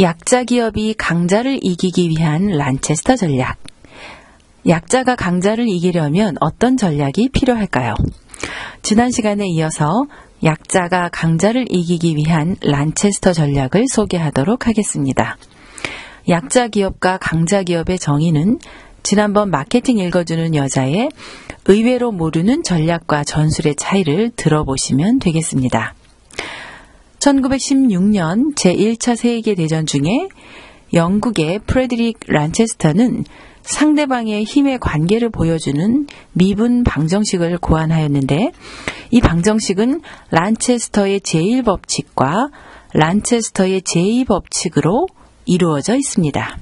약자 기업이 강자를 이기기 위한 란체스터 전략. 약자가 강자를 이기려면 어떤 전략이 필요할까요? 지난 시간에 이어서 약자가 강자를 이기기 위한 란체스터 전략을 소개하도록 하겠습니다. 약자 기업과 강자 기업의 정의는 지난번 마케팅 읽어주는 여자의 의외로 모르는 전략과 전술의 차이를 들어보시면 되겠습니다. 1916년 제1차 세계대전 중에 영국의 프레드릭 란체스터는 상대방의 힘의 관계를 보여주는 미분 방정식을 고안하였는데 이 방정식은 란체스터의 제1법칙과 란체스터의 제2법칙으로 이루어져 있습니다.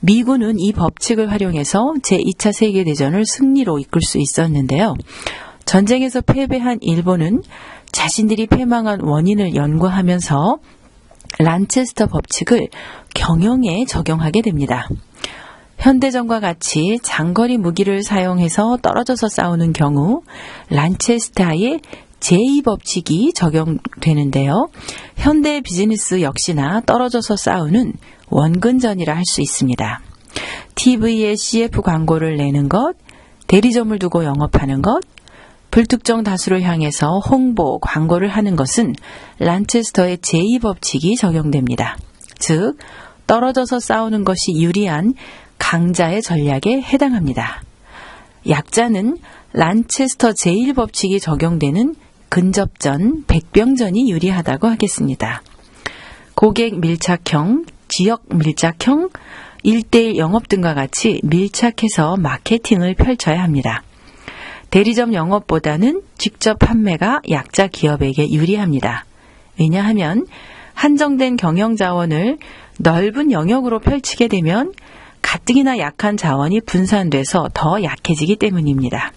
미군은 이 법칙을 활용해서 제2차 세계대전을 승리로 이끌 수 있었는데요. 전쟁에서 패배한 일본은 자신들이 패망한 원인을 연구하면서 란체스터 법칙을 경영에 적용하게 됩니다. 현대전과 같이 장거리 무기를 사용해서 떨어져서 싸우는 경우 란체스타의 제2법칙이 적용되는데요. 현대 비즈니스 역시나 떨어져서 싸우는 원근전이라 할 수 있습니다. TV에 CF 광고를 내는 것, 대리점을 두고 영업하는 것, 불특정 다수를 향해서 홍보, 광고를 하는 것은 란체스터의 제2법칙이 적용됩니다. 즉, 떨어져서 싸우는 것이 유리한 강자의 전략에 해당합니다. 약자는 란체스터 제1법칙이 적용되는 근접전, 백병전이 유리하다고 하겠습니다. 고객 밀착형, 지역 밀착형, 1대1 영업 등과 같이 밀착해서 마케팅을 펼쳐야 합니다. 대리점 영업보다는 직접 판매가 약자 기업에게 유리합니다. 왜냐하면 한정된 경영 자원을 넓은 영역으로 펼치게 되면 가뜩이나 약한 자원이 분산돼서 더 약해지기 때문입니다.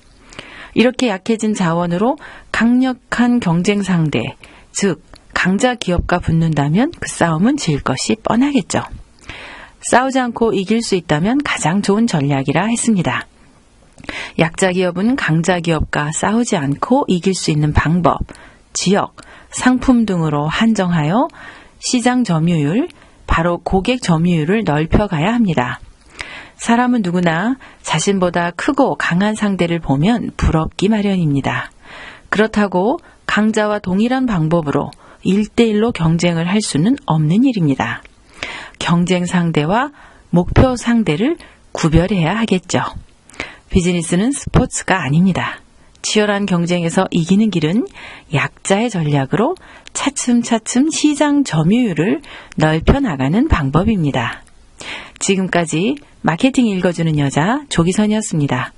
이렇게 약해진 자원으로 강력한 경쟁 상대, 즉 강자 기업과 붙는다면 그 싸움은 질 것이 뻔하겠죠. 싸우지 않고 이길 수 있다면 가장 좋은 전략이라 했습니다. 약자 기업은 강자 기업과 싸우지 않고 이길 수 있는 방법, 지역, 상품 등으로 한정하여 시장 점유율, 바로 고객 점유율을 넓혀가야 합니다. 사람은 누구나 자신보다 크고 강한 상대를 보면 부럽기 마련입니다. 그렇다고 강자와 동일한 방법으로 1대1로 경쟁을 할 수는 없는 일입니다. 경쟁 상대와 목표 상대를 구별해야 하겠죠. 비즈니스는 스포츠가 아닙니다. 치열한 경쟁에서 이기는 길은 약자의 전략으로 차츰차츰 시장 점유율을 넓혀 나가는 방법입니다. 지금까지 마케팅 읽어주는 여자 조기선이었습니다.